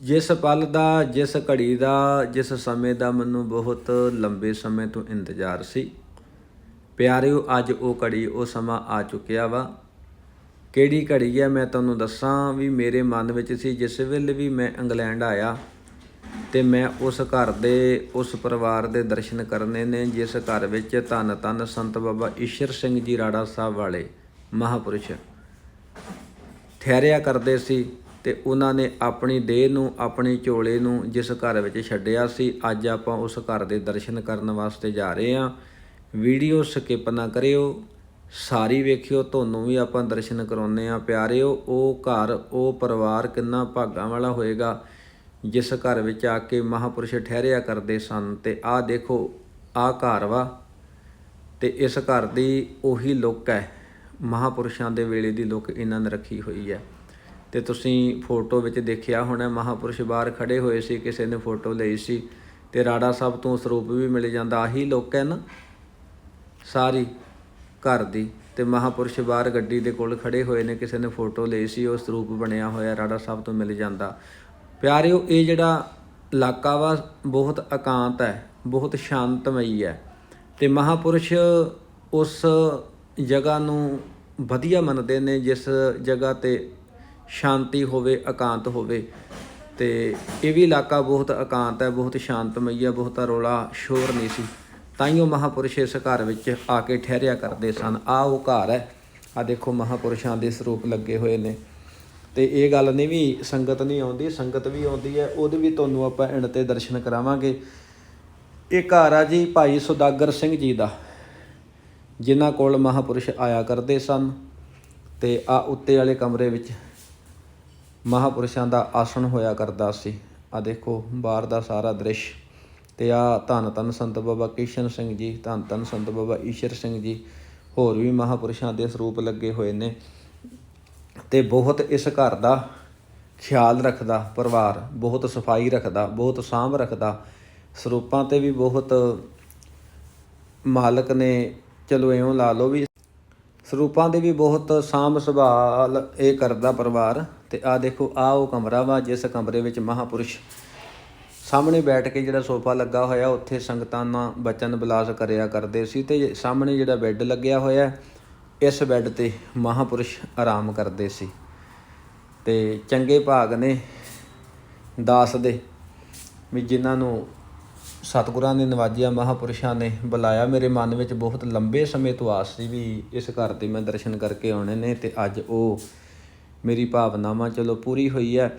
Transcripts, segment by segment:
ਜਿਸ ਪਲ ਦਾ, ਜਿਸ ਘੜੀ ਦਾ, ਜਿਸ ਸਮੇਂ ਦਾ ਮੈਨੂੰ ਬਹੁਤ ਲੰਬੇ ਸਮੇਂ ਤੋਂ ਇੰਤਜ਼ਾਰ ਸੀ। ਪਿਆਰਿਓ, ਅੱਜ ਉਹ ਘੜੀ, ਉਹ ਸਮਾਂ ਆ ਚੁੱਕਿਆ ਵਾ। ਕਿਹੜੀ ਘੜੀ ਹੈ ਮੈਂ ਤੁਹਾਨੂੰ ਦੱਸਾਂ ਵੀ ਮੇਰੇ ਮਨ ਵਿੱਚ ਸੀ, ਜਿਸ ਵੇਲੇ ਵੀ ਮੈਂ ਇੰਗਲੈਂਡ ਆਇਆ ਤੇ ਮੈਂ ਉਸ ਘਰ ਦੇ, ਉਸ ਪਰਿਵਾਰ ਦੇ ਦਰਸ਼ਨ ਕਰਨੇ ਨੇ, ਜਿਸ ਘਰ ਵਿੱਚ ਧੰਨ ਧੰਨ ਸੰਤ ਬਾਬਾ ਈਸ਼ਰ ਸਿੰਘ ਜੀ ਰਾੜਾ ਸਾਹਿਬ ਵਾਲੇ ਮਹਾਪੁਰਸ਼ ਠਹਿਰਿਆ ਕਰਦੇ ਸੀ। ਤੇ ਉਹਨਾਂ ਨੇ ਆਪਣੀ ਦੇਹ ਨੂੰ, ਆਪਣੀ ਝੋਲੇ ਨੂੰ ਜਿਸ ਘਰ ਵਿੱਚ ਛੱਡਿਆ ਸੀ, ਅੱਜ ਆਪਾਂ ਉਸ ਘਰ ਦੇ ਦਰਸ਼ਨ ਕਰਨ ਵਾਸਤੇ ਜਾ ਰਹੇ ਹਾਂ। ਵੀਡੀਓ ਸਕਿਪ ਨਾ ਕਰਿਓ, ਸਾਰੀ ਵੇਖਿਓ, ਤੁਹਾਨੂੰ ਵੀ ਆਪਾਂ ਦਰਸ਼ਨ ਕਰਾਉਨੇ ਆ ਪਿਆਰਿਓ, ਉਹ ਘਰ, ਉਹ ਪਰਿਵਾਰ ਕਿੰਨਾ ਭਾਗਾਂ ਵਾਲਾ ਹੋਏਗਾ, ਜਿਸ ਘਰ ਵਿੱਚ ਆ ਕੇ ਮਹਾਪੁਰਸ਼ ਠਹਿਰਿਆ ਕਰਦੇ ਸਨ। ਤੇ ਆਹ ਦੇਖੋ, ਆਹ ਘਰ ਵਾ, ਤੇ ਇਸ ਘਰ ਦੀ ਉਹੀ ਲੁੱਕ ਹੈ। ਮਹਾਪੁਰਸ਼ਾਂ ਦੇ ਵੇਲੇ ਦੀ ਲੁੱਕ ਇਹਨਾਂ ਨੇ ਰੱਖੀ ਹੋਈ ਹੈ। ਤੇ ਤੁਸੀਂ ਫੋਟੋ ਵਿੱਚ ਦੇਖਿਆ ਹੋਣਾ, ਮਹਾਪੁਰਸ਼ ਬਾਹਰ ਖੜੇ ਹੋਏ ਸੀ, ਕਿਸੇ ਨੇ ਫੋਟੋ ਲਈ ਸੀ ਤੇ ਰਾੜਾ ਸਾਹਿਬ ਤੋਂ ਸਰੂਪ ਵੀ ਮਿਲ ਜਾਂਦਾ, ਆਹੀ ਲੋਕ ਹੈ ਨਾ ਸਾਰੀ ਘਰ ਦੀ ਤੇ ਮਹਾਪੁਰਸ਼ ਬਾਹਰ ਗੱਡੀ ਦੇ ਕੋਲ ਖੜੇ ਹੋਏ ਨੇ, ਕਿਸੇ ਨੇ ਫੋਟੋ ਲਈ ਸੀ, ਉਹ ਸਰੂਪ ਬਣਿਆ ਹੋਇਆ ਰਾੜਾ ਸਾਹਿਬ ਤੋਂ ਮਿਲ ਜਾਂਦਾ। ਪਿਆਰਿਓ, ਇਹ ਜਿਹੜਾ ਇਲਾਕਾ ਵਾ, ਬਹੁਤ ਇਕਾਂਤ ਹੈ, ਬਹੁਤ ਸ਼ਾਂਤਮਈ ਹੈ ਤੇ ਮਹਾਪੁਰਸ਼ ਉਸ ਜਗ੍ਹਾ ਨੂੰ ਵਧੀਆ ਮੰਨਦੇ ਨੇ, ਜਿਸ ਜਗ੍ਹਾ ਤੇ ਸ਼ਾਂਤੀ ਹੋਵੇ, ਇਕਾਂਤ ਹੋਵੇ। ਤੇ ਇਹ ਵੀ ਇਲਾਕਾ ਬਹੁਤ ਇਕਾਂਤ ਹੈ, ਬਹੁਤ ਸ਼ਾਂਤਮਈ ਹੈ, ਬਹੁਤਾ ਰੋਲਾ ਸ਼ੋਰ ਨਹੀਂ ਸੀ। ਤਾਈਓ ਮਹਾਪੁਰਸ਼ ਇਸ ਘਰ ਵਿੱਚ ਆ ਕੇ ਠਹਿਰਿਆ ਕਰਦੇ ਸਨ। ਆ ਉਹ ਘਰ ਹੈ। ਆ ਦੇਖੋ ਮਹਾਪੁਰਸ਼ਾਂ ਦੇ ਸਰੂਪ ਲੱਗੇ ਹੋਏ ਨੇ। ਤੇ ਇਹ ਗੱਲ ਨਹੀਂ ਵੀ ਸੰਗਤ ਨਹੀਂ ਆਉਂਦੀ, ਸੰਗਤ ਵੀ ਆਉਂਦੀ ਹੈ, ਉਹਦੇ ਵੀ ਤੁਹਾਨੂੰ ਆਪਾਂ ਇੰਡ ਤੇ ਦਰਸ਼ਨ ਕਰਾਵਾਂਗੇ। ਇਹ ਘਰ ਆ ਜੀ ਭਾਈ ਸੁਦਾਗਰ ਸਿੰਘ ਜੀ ਦਾ, ਜਿਨ੍ਹਾਂ ਕੋਲ ਮਹਾਪੁਰਸ਼ ਆਇਆ ਕਰਦੇ ਸਨ। ਤੇ ਆ ਉੱਤੇ ਵਾਲੇ ਕਮਰੇ ਵਿੱਚ ਮਹਾਪੁਰਸ਼ਾਂ ਦਾ ਆਸਣ ਹੋਇਆ ਕਰਦਾ ਸੀ। ਆ ਦੇਖੋ, ਬਾਹਰ ਦਾ ਸਾਰਾ ਦ੍ਰਿਸ਼। ਤੇ ਆ ਧੰਨ ਧੰਨ ਸੰਤ ਬਾਬਾ ਕਿਸ਼ਨ ਸਿੰਘ ਜੀ, ਧੰਨ ਧੰਨ ਸੰਤ ਬਾਬਾ ਈਸ਼ਰ ਸਿੰਘ ਜੀ, ਹੋਰ ਵੀ ਮਹਾਪੁਰਸ਼ਾਂ ਦੇ ਸਰੂਪ ਲੱਗੇ ਹੋਏ ਨੇ। ਤੇ ਬਹੁਤ ਇਸ ਘਰ ਦਾ ਖਿਆਲ ਰੱਖਦਾ, ਪਰਿਵਾਰ ਬਹੁਤ ਸਫ਼ਾਈ ਰੱਖਦਾ, ਬਹੁਤ ਸਾਂਭ ਰੱਖਦਾ। ਸਰੂਪਾਂ ਤੇ ਵੀ ਬਹੁਤ ਮਾਲਕ ਨੇ, ਚਲੋ ਇਉਂ ਲਾ ਲਓ ਵੀ ਸਰੂਪਾਂ ਦੇ ਵੀ ਬਹੁਤ ਸਾਂਭ ਸੰਭਾਲ ਇਹ ਕਰਦਾ ਪਰਿਵਾਰ ਤੇ ਆ ਦੇਖੋ ਆ ਉਹ ਕਮਰਾ ਵਾ, ਜਿਸ ਕਮਰੇ ਵਿੱਚ ਮਹਾਪੁਰਸ਼ ਸਾਹਮਣੇ ਬੈਠ ਕੇ ਜਿਹੜਾ ਸੋਫਾ ਲੱਗਾ ਹੋਇਆ, ਉੱਥੇ ਸੰਗਤਾਂ ਨਾਲ ਬਚਨ ਬਿਲਾਸ ਕਰਿਆ ਕਰਦੇ ਸੀ ਤੇ ਸਾਹਮਣੇ ਜਿਹੜਾ ਬੈੱਡ ਲੱਗਿਆ ਹੋਇਆ, ਇਸ ਬੈੱਡ ਤੇ ਮਹਾਪੁਰਸ਼ ਆਰਾਮ ਕਰਦੇ ਸੀ। ਤੇ ਚੰਗੇ ਭਾਗ ਨੇ ਦਾਸ ਦੇ ਵੀ ਜਿਨ੍ਹਾਂ ਨੂੰ ਸਤਿਗੁਰਾਂ ਨੇ ਨਵਾਜਿਆ ਮਹਾਪੁਰਸ਼ਾਂ ਨੇ ਬੁਲਾਇਆ ਮੇਰੇ ਮਨ ਵਿੱਚ ਬਹੁਤ ਲੰਬੇ ਸਮੇਂ ਤੋਂ ਆਸ ਸੀ ਵੀ ਇਸ ਘਰ ਦੇ ਮੈਂ ਦਰਸ਼ਨ ਕਰਕੇ ਆਉਣੇ ਨੇ ਤੇ ਅੱਜ ਉਹ ਮੇਰੀ ਭਾਵਨਾਵਾਂ ਚਲੋ ਪੂਰੀ ਹੋਈ ਹੈ।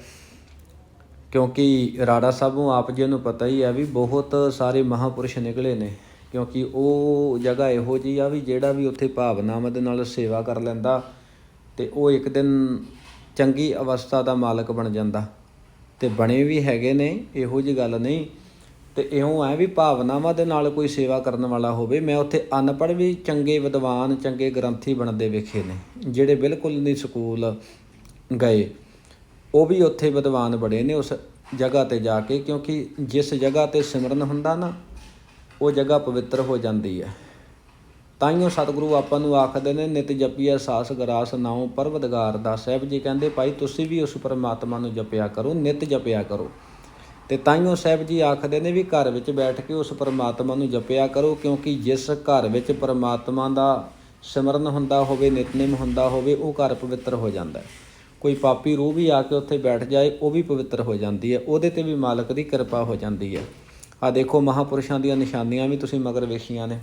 ਕਿਉਂਕਿ ਰਾੜਾ ਸਾਹਿਬ ਨੂੰ ਆਪ ਜੀ ਨੂੰ ਪਤਾ ਹੀ ਹੈ ਵੀ ਬਹੁਤ ਸਾਰੇ ਮਹਾਪੁਰਸ਼ ਨਿਕਲੇ ਨੇ। ਕਿਉਂਕਿ ਉਹ ਜਗ੍ਹਾ ਇਹੋ ਜੀ ਆ ਵੀ ਜਿਹੜਾ ਵੀ ਉੱਥੇ ਭਾਵਨਾਵਾਂ ਦੇ ਨਾਲ ਸੇਵਾ ਕਰ ਲੈਂਦਾ ਤੇ ਉਹ ਇੱਕ ਦਿਨ ਚੰਗੀ ਅਵਸਥਾ ਦਾ ਮਾਲਕ ਬਣ ਜਾਂਦਾ। ਤੇ ਬਣੇ ਵੀ ਹੈਗੇ ਨੇ, ਇਹੋ ਜੀ ਗੱਲ ਨਹੀਂ। ਤੇ ਇਉਂ ਹੈ ਵੀ ਭਾਵਨਾਵਾਂ ਦੇ ਨਾਲ ਕੋਈ ਸੇਵਾ ਕਰਨ ਵਾਲਾ ਹੋਵੇ, ਮੈਂ ਉੱਥੇ ਅਨਪੜ੍ਹ ਵੀ ਚੰਗੇ ਵਿਦਵਾਨ, ਚੰਗੇ ਗ੍ਰੰਥੀ ਬਣਦੇ ਵੇਖੇ ਨੇ, ਜਿਹੜੇ ਬਿਲਕੁਲ ਨਹੀਂ ਸਕੂਲ ਗਏ। ਉਹ ਵੀ ਉੱਥੇ ਵਿਦਵਾਨ ਬੜੇ ਨੇ ਉਸ ਜਗ੍ਹਾ ਤੇ ਜਾ ਕੇ, ਕਿਉਂਕਿ ਜਿਸ ਜਗ੍ਹਾ ਤੇ ਸਿਮਰਨ ਹੁੰਦਾ ਨਾ, ਉਹ ਜਗ੍ਹਾ ਪਵਿੱਤਰ ਹੋ ਜਾਂਦੀ ਹੈ। ਤਾਂ ਹੀ ਉਹ ਸਤਿਗੁਰੂ ਆਪਾਂ ਨੂੰ ਆਖਦੇ ਨੇ, ਨਿਤ ਜਪੀਐ ਸਾਸ ਗਰਾਸ ਨਾਉ ਪਰਵਦਗਾਰ ਦਾ ਸਾਹਿਬ ਜੀ ਕਹਿੰਦੇ, ਭਾਈ, ਤੁਸੀਂ ਵੀ ਉਸ ਪਰਮਾਤਮਾ ਨੂੰ ਜਪਿਆ ਕਰੋ, ਨਿਤ ਜਪਿਆ ਕਰੋ। ਤੇ ਤਾਈਓ ਸਾਹਿਬ ਜੀ ਆਖਦੇ ਨੇ ਵੀ ਘਰ ਵਿੱਚ ਬੈਠ ਕੇ ਉਸ ਪਰਮਾਤਮਾ ਨੂੰ ਜਪਿਆ ਕਰੋ, ਕਿਉਂਕਿ ਜਿਸ ਘਰ ਵਿੱਚ ਪਰਮਾਤਮਾ ਦਾ ਸਿਮਰਨ ਹੁੰਦਾ ਹੋਵੇ, ਨਿਤਨੇਮ ਹੁੰਦਾ ਹੋਵੇ, ਉਹ ਘਰ ਪਵਿੱਤਰ ਹੋ ਜਾਂਦਾ ਹੈ। ਕੋਈ ਪਾਪੀ ਰੂਹ ਵੀ ਆ ਕੇ ਉੱਥੇ ਬੈਠ ਜਾਏ, ਉਹ ਵੀ ਪਵਿੱਤਰ ਹੋ ਜਾਂਦੀ ਹੈ। ਉਹਦੇ ਤੇ ਵੀ ਮਾਲਕ ਦੀ ਕਿਰਪਾ ਹੋ ਜਾਂਦੀ ਹੈ। ਆ ਦੇਖੋ, ਮਹਾਪੁਰਸ਼ਾਂ ਦੀਆਂ ਨਿਸ਼ਾਨੀਆਂ ਵੀ ਤੁਸੀਂ ਮਗਰ ਵੇਖੀਆਂ ਨੇ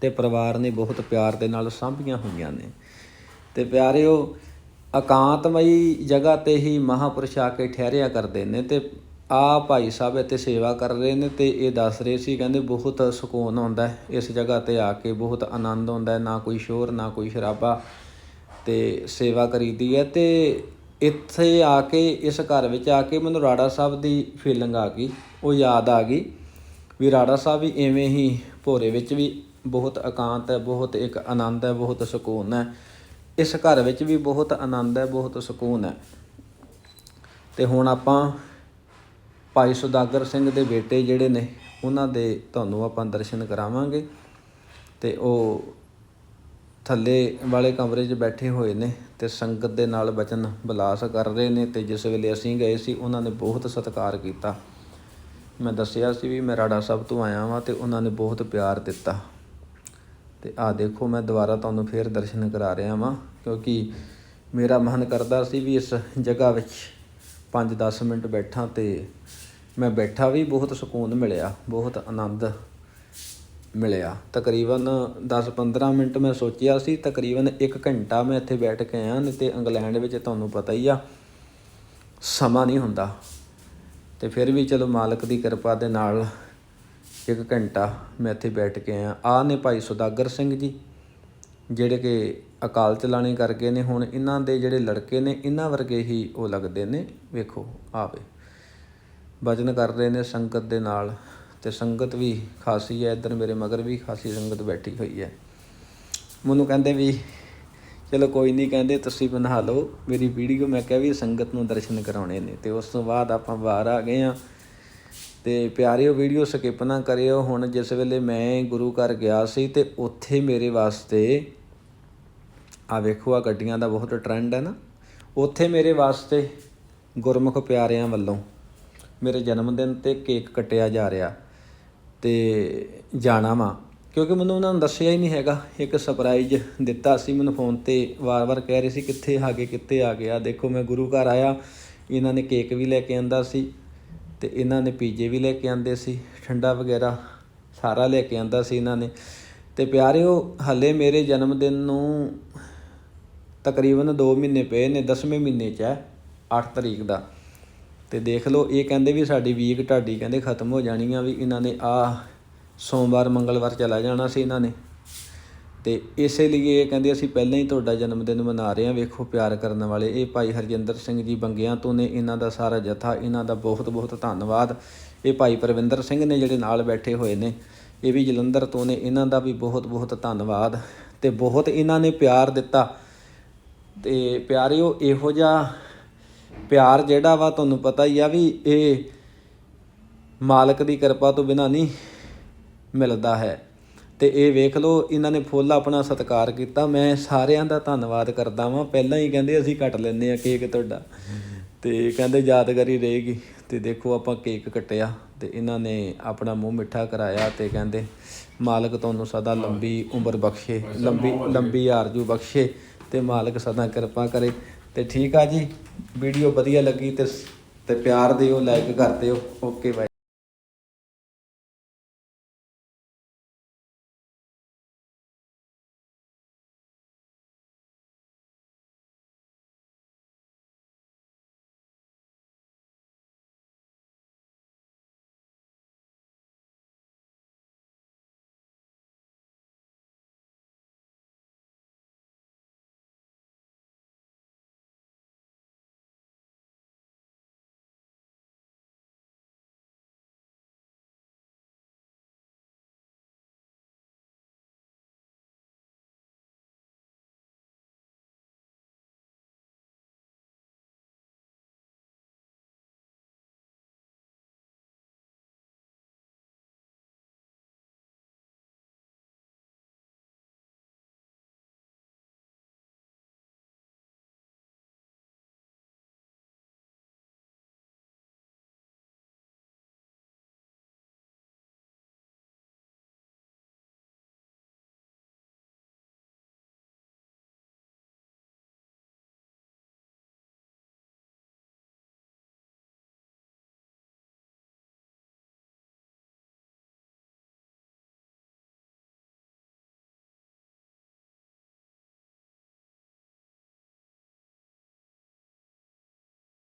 ਤੇ ਪਰਿਵਾਰ ਨੇ ਬਹੁਤ ਪਿਆਰ ਦੇ ਨਾਲ ਸਾਂਭੀਆਂ ਹੋਈਆਂ ਨੇ। ਤੇ ਪਿਆਰਿਓ, ਇਕਾਂਤਮਈ ਜਗ੍ਹਾ ਤੇ ਹੀ ਮਹਾਪੁਰਸ਼ ਆ ਕੇ ਠਹਿਰਿਆ ਕਰਦੇ ਨੇ ਤੇ ਆ ਭਾਈ ਸਾਹਿਬ ਇੱਥੇ ਸੇਵਾ ਕਰ ਰਹੇ ਨੇ ਤੇ ਇਹ ਦੱਸ ਰਹੇ ਸੀ, ਕਹਿੰਦੇ ਬਹੁਤ ਸਕੂਨ ਆਉਂਦਾ ਹੈ, ਇਸ ਜਗ੍ਹਾ ਤੇ ਆ ਕੇ ਬਹੁਤ ਆਨੰਦ ਆਉਂਦਾ ਹੈ, ਨਾ ਕੋਈ ਸ਼ੋਰ, ਨਾ ਕੋਈ ਸ਼ਰਾਬਾ ਤੇ ਸੇਵਾ ਕਰੀਦੀ ਹੈ ਤੇ ਇੱਥੇ ਆ ਕੇ, ਇਸ ਘਰ ਵਿੱਚ ਆ ਕੇ ਮੈਨੂੰ ਰਾੜਾ ਸਾਹਿਬ ਦੀ ਫੀਲਿੰਗ ਆ ਗਈ, ਉਹ ਯਾਦ ਆ ਗਈ ਵੀ ਰਾੜਾ ਸਾਹਿਬ ਵੀ ਐਵੇਂ ਹੀ ਭੋਰੇ ਵਿੱਚ ਵੀ ਬਹੁਤ ਇਕਾਂਤ ਹੈ, ਬਹੁਤ ਇੱਕ ਆਨੰਦ ਹੈ, ਬਹੁਤ ਸਕੂਨ ਹੈ, ਇਸ ਘਰ ਵਿੱਚ ਵੀ ਬਹੁਤ ਆਨੰਦ ਹੈ, ਬਹੁਤ ਸਕੂਨ ਹੈ ਤੇ ਹੁਣ ਆਪਾਂ ਭਾਈ ਸੁਦਾਗਰ ਸਿੰਘ ਦੇ ਬੇਟੇ ਜਿਹੜੇ ਨੇ, ਉਹਨਾਂ ਦੇ ਤੁਹਾਨੂੰ ਆਪਾਂ ਦਰਸ਼ਨ ਕਰਾਵਾਂਗੇ। ਤੇ ਉਹ ਥੱਲੇ ਵਾਲੇ ਕਮਰੇ 'ਚ ਬੈਠੇ ਹੋਏ ਨੇ ਤੇ ਸੰਗਤ ਦੇ ਨਾਲ ਬਚਨ ਬਲਾਸ ਕਰ ਰਹੇ ਨੇ ਤੇ ਜਿਸ ਵੇਲੇ ਅਸੀਂ ਗਏ ਸੀ, ਉਹਨਾਂ ਨੇ ਬਹੁਤ ਸਤਿਕਾਰ ਕੀਤਾ। ਮੈਂ ਦੱਸਿਆ ਸੀ ਵੀ ਮੈਂ ਰਾੜਾ ਸਾਹਿਬ ਤੋਂ ਆਇਆ ਵਾਂ ਤੇ ਉਹਨਾਂ ਨੇ ਬਹੁਤ ਪਿਆਰ ਦਿੱਤਾ। ਤੇ ਆ ਦੇਖੋ, ਮੈਂ ਦੁਬਾਰਾ ਤੁਹਾਨੂੰ ਫੇਰ ਦਰਸ਼ਨ ਕਰਾ ਰਿਹਾ ਵਾਂ, ਕਿਉਂਕਿ ਮੇਰਾ ਮਨ ਕਰਦਾ ਸੀ ਵੀ ਇਸ ਜਗ੍ਹਾ ਵਿੱਚ 5-10 ਮਿੰਟ ਬੈਠਾਂ ਤੇ ਮੈਂ ਬੈਠਾ ਵੀ ਬਹੁਤ ਸਕੂਨ ਮਿਲਿਆ, ਬਹੁਤ ਆਨੰਦ ਮਿਲਿਆ। ਤਕਰੀਬਨ 10-15 ਮਿੰਟ ਮੈਂ ਸੋਚਿਆ ਸੀ, ਤਕਰੀਬਨ 1 ਘੰਟਾ ਮੈਂ ਇੱਥੇ ਬੈਠ ਕੇ ਆਇਆ, ਨਹੀਂ ਤੇ ਇੰਗਲੈਂਡ ਵਿੱਚ ਤੁਹਾਨੂੰ ਪਤਾ ਹੀ ਆ, ਸਮਾਂ ਨਹੀਂ ਹੁੰਦਾ। ਤੇ ਫਿਰ ਵੀ ਚਲੋ ਮਾਲਕ ਦੀ ਕਿਰਪਾ ਦੇ ਨਾਲ ਇੱਕ ਘੰਟਾ ਮੈਂ ਇੱਥੇ ਬੈਠ ਕੇ ਆਇਆ। ਆ ਨੇ ਭਾਈ ਸੁਦਾਗਰ ਸਿੰਘ ਜੀ, ਜਿਹੜੇ ਕਿ ਅਕਾਲ ਚਲਾਣੇ ਕਰ ਗਏ ਨੇ, ਹੁਣ ਇਹਨਾਂ ਦੇ ਜਿਹੜੇ ਲੜਕੇ ਨੇ, ਇਹਨਾਂ ਵਰਗੇ ਹੀ ਉਹ ਲੱਗਦੇ ਨੇ, ਵੇਖੋ, ਆਵੇ। ਵਜਨ ਕਰ ਰਹੇ ਨੇ ਸੰਗਤ ਦੇ ਨਾਲ, ਤੇ ਸੰਗਤ ਵੀ ਖਾਸੀ ਹੈ, ਇੱਧਰ ਮੇਰੇ ਮਗਰ ਵੀ ਖਾਸੀ ਸੰਗਤ ਬੈਠੀ ਹੋਈ ਹੈ। ਮੈਨੂੰ ਕਹਿੰਦੇ ਵੀ, ਚਲੋ ਕੋਈ ਨਹੀਂ, ਕਹਿੰਦੇ ਤੁਸੀਂ ਬਣਾ ਲਓ, ਮੇਰੀ ਵੀਡੀਓ, ਮੈਂ ਕਿਹਾ ਵੀ ਸੰਗਤ ਨੂੰ ਦਰਸ਼ਨ ਕਰਾਉਣੇ ਨੇ, ਤੇ ਉਸ ਤੋਂ ਬਾਅਦ ਆਪਾਂ ਬਾਹਰ ਆ ਗਏ ਆ ਤੇ ਪਿਆਰਿਓ, ਵੀਡੀਓ ਸਕਿਪ ਨਾ ਕਰਿਓ, ਹੁਣ ਜਿਸ ਵੇਲੇ ਮੈਂ ਗੁਰੂ ਘਰ ਗਿਆ ਸੀ, ਤੇ ਉੱਥੇ ਮੇਰੇ ਵਾਸਤੇ ਆ ਵੇਖੋ, ਆ ਗੱਡੀਆਂ ਦਾ ਬਹੁਤ ਟ੍ਰੈਂਡ ਹੈ ਨਾ। ਉੱਥੇ ਮੇਰੇ ਵਾਸਤੇ ਗੁਰਮੁਖ ਪਿਆਰਿਆਂ ਵੱਲੋਂ ਮੇਰੇ ਜਨਮ ਦਿਨ ਤੇ ਕੇਕ ਕੱਟਿਆ ਜਾ ਰਿਹਾ ਤੇ ਜਾਣਾ ਵਾ। ਕਿਉਂਕਿ ਮੈਨੂੰ ਉਹਨਾਂ ਨੇ ਦੱਸਿਆ ਹੀ ਨਹੀਂ ਹੈਗਾ। ਇੱਕ ਸਰਪ੍ਰਾਈਜ਼ ਦਿੱਤਾ ਸੀ ਮੈਨੂੰ ਫੋਨ ਤੇ। ਵਾਰ-ਵਾਰ ਕਹਿ ਰਹੇ ਸੀ, ਕਿੱਥੇ ਆ ਗਏ, ਕਿੱਥੇ ਆ ਗਿਆ? ਦੇਖੋ, ਮੈਂ ਗੁਰੂ ਘਰ ਆਇਆ। ਇਹਨਾਂ ਨੇ ਕੇਕ ਵੀ ਲੈ ਕੇ ਆਂਦਾ ਸੀ ਤੇ ਇਹਨਾਂ ਨੇ ਪੀਜੇ ਵੀ ਲੈ ਕੇ ਆਂਦੇ ਸੀ। ਠੰਡਾ ਵਗੈਰਾ ਸਾਰਾ ਲੈ ਕੇ ਆਂਦਾ ਸੀ ਇਹਨਾਂ ਨੇ। ਤੇ ਪਿਆਰਿਓ, ਹੱਲੇ ਮੇਰੇ ਜਨਮ ਦਿਨ ਨੂੰ ਤਕਰੀਬਨ 2 ਮਹੀਨੇ ਪਏ ਨੇ 10ਵੇਂ ਮਹੀਨੇ 'ਚ ਹੈ 8 ਤਰੀਕ ਦਾ। ਤੇ ਦੇਖ ਲਓ, ਇਹ ਕਹਿੰਦੇ ਵੀ ਸਾਡੀ ਵੀਕ ਢਾਡੀ ਕਹਿੰਦੇ ਖਤਮ ਹੋ ਜਾਣੀ ਆ ਵੀ ਇਹਨਾਂ ਨੇ ਆ ਸੋਮਵਾਰ, ਮੰਗਲਵਾਰ ਚਲਾ ਜਾਣਾ ਸੀ ਇਹਨਾਂ ਨੇ। ਤੇ ਇਸੇ ਲਈ ਇਹ ਕਹਿੰਦੇ ਅਸੀਂ ਪਹਿਲਾਂ ਹੀ ਤੁਹਾਡਾ ਜਨਮ ਦਿਨ ਮਨਾ ਰਹੇ ਹਾਂ, ਵੇਖੋ ਪਿਆਰ ਕਰਨ ਵਾਲੇ। ਇਹ ਭਾਈ ਹਰਜਿੰਦਰ ਸਿੰਘ ਜੀ ਬੰਗਿਆਂ ਤੋਂ ਨੇ, ਇਹਨਾਂ ਦਾ ਸਾਰਾ ਜਥਾ, ਇਹਨਾਂ ਦਾ ਬਹੁਤ ਬਹੁਤ ਧੰਨਵਾਦ। ਇਹ ਭਾਈ ਪਰਵਿੰਦਰ ਸਿੰਘ ਨੇ ਜਿਹੜੇ ਨਾਲ ਬੈਠੇ ਹੋਏ ਨੇ, ਇਹ ਵੀ ਜਲੰਧਰ ਤੋਂ ਨੇ, ਇਹਨਾਂ ਦਾ ਵੀ ਬਹੁਤ ਬਹੁਤ ਧੰਨਵਾਦ। ਤੇ ਬਹੁਤ ਇਹਨਾਂ ਨੇ ਪਿਆਰ ਦਿੱਤਾ। ਤੇ ਪਿਆਰਿਓ, ਇਹੋ ਜਿਹਾ ਪਿਆਰ ਜਿਹੜਾ ਵਾ ਤੁਹਾਨੂੰ ਪਤਾ ਹੀ ਆ ਵੀ ਇਹ ਮਾਲਕ ਦੀ ਕਿਰਪਾ ਤੋਂ ਬਿਨਾ ਨਹੀਂ ਮਿਲਦਾ ਹੈ। ਤੇ ਇਹ ਵੇਖ ਲਓ, ਇਹਨਾਂ ਨੇ ਫੁੱਲ ਆਪਣਾ ਸਤਿਕਾਰ ਕੀਤਾ। ਮੈਂ ਸਾਰਿਆਂ ਦਾ ਧੰਨਵਾਦ ਕਰਦਾ ਵਾਂ। ਪਹਿਲਾਂ ਹੀ ਕਹਿੰਦੇ ਅਸੀਂ ਕੱਟ ਲੈਂਦੇ ਆ ਕੇਕ ਤੁਹਾਡਾ। ਤੇ ਕਹਿੰਦੇ ਯਾਦਗਾਰੀ ਰਹੇਗੀ। ਤੇ ਦੇਖੋ ਆਪਾਂ ਕੇਕ ਕੱਟਿਆ ਤੇ ਇਹਨਾਂ ਨੇ ਆਪਣਾ ਮੂੰਹ ਮਿੱਠਾ ਕਰਾਇਆ ਤੇ ਕਹਿੰਦੇ ਮਾਲਕ ਤੁਹਾਨੂੰ ਸਦਾ ਲੰਬੀ ਉਮਰ ਬਖਸ਼ੇ, ਲੰਬੀ ਲੰਬੀ ਆਰਜੂ ਬਖਸ਼ੇ। ਤੇ ਮਾਲਕ ਸਦਾ ਕਿਰਪਾ ਕਰੇ। ਤੇ ਠੀਕ ਆ ਜੀ, ਵੀਡੀਓ ਵਧੀਆ ਲੱਗੀ ਤੇ ਤੇ ਪਿਆਰ ਦਿਓ ਲਾਈਕ ਕਰ ਦਿਓ। Okay bye.